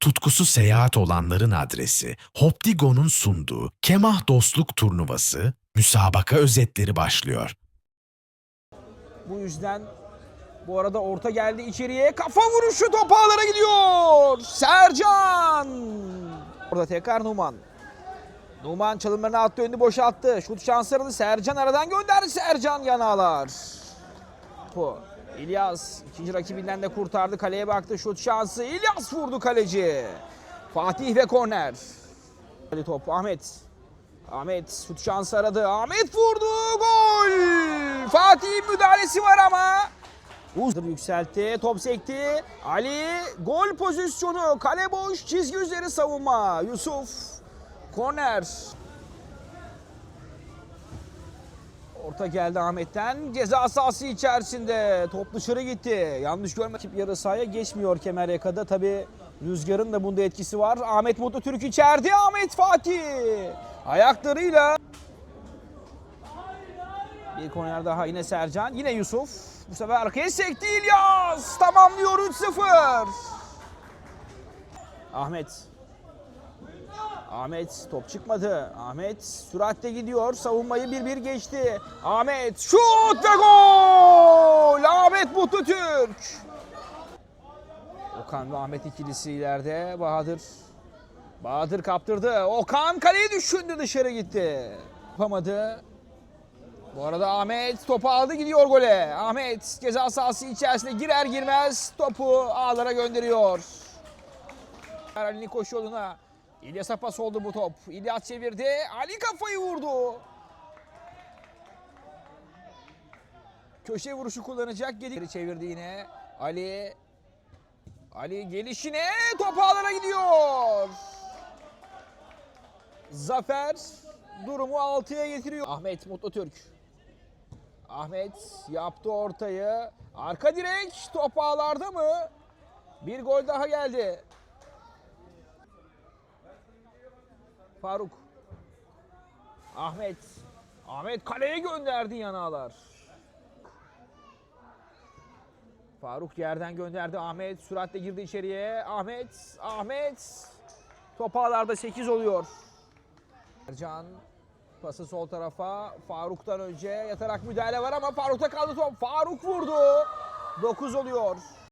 Tutkusu seyahat olanların adresi Hopdigo'nun sunduğu Kemah Dostluk Turnuvası müsabaka özetleri başlıyor. Bu yüzden bu arada orta geldi içeriye. Kafa vuruşu top ağlara gidiyor. Sercan. Orada tekrar Numan. Numan çalımlarını attı önünü boşalttı. Şut şansı. Sercan aradan gönderdi. Sercan yanağlar. Bu. İlyas ikinci rakibinden de kurtardı. Kaleye baktı. Şut şansı. İlyas vurdu kaleci. Fatih ve korner. Hadi top Ahmet. Ahmet şut şansı aradı. Ahmet vurdu. Gol. Fatih'in müdahalesi var ama. Uzun yükseltti. Top sekti. Ali gol pozisyonu. Kale boş. Çizgi üzeri savunma. Yusuf. Korner. Orta geldi Ahmet'ten. Ceza sahası içerisinde. Top dışarı gitti. Yanlış görme. Rakip yarı sahaya geçmiyor kemer yakada. Tabi rüzgarın da bunda etkisi var. Ahmet Mutlu Türk içeride. Ahmet Fatih. Ayaklarıyla. Bir korner daha yine Sercan. Yine Yusuf. Bu sefer arkaya sekti İlyas. Tamamlıyor 3-0. Ahmet. Ahmet top çıkmadı. Ahmet süratle gidiyor. Savunmayı 1-1 geçti. Ahmet şut ve gol! Ahmet Mutlu Türk. Okan ve Ahmet ikilisi ileride. Bahadır. Bahadır kaptırdı. Okan kaleyi düşündü dışarı gitti. Yapamadı. Bu arada Ahmet topu aldı gidiyor gole. Ahmet ceza sahası içerisinde girer girmez topu ağlara gönderiyor. Ali koşu yoluna. İlyas'a pas oldu bu top. İlyas çevirdi. Ali kafayı vurdu. Köşe vuruşu kullanacak. Geri çevirdi yine. Ali. Ali gelişine top ağlara gidiyor. Zafer durumu 6'ya getiriyor. Ahmet Mutlu Türk. Ahmet yaptı ortayı. Arka direk top ağlarda mı? Bir gol daha geldi. Faruk. Ahmet. Ahmet kaleye gönderdi yanağlar. Faruk yerden gönderdi. Ahmet süratle girdi içeriye. Ahmet. Ahmet. Top ağlarda 8 oluyor. Ercan pası sol tarafa. Faruk'tan önce yatarak müdahale var ama Faruk'ta kaldı top. Faruk vurdu. 9 oluyor.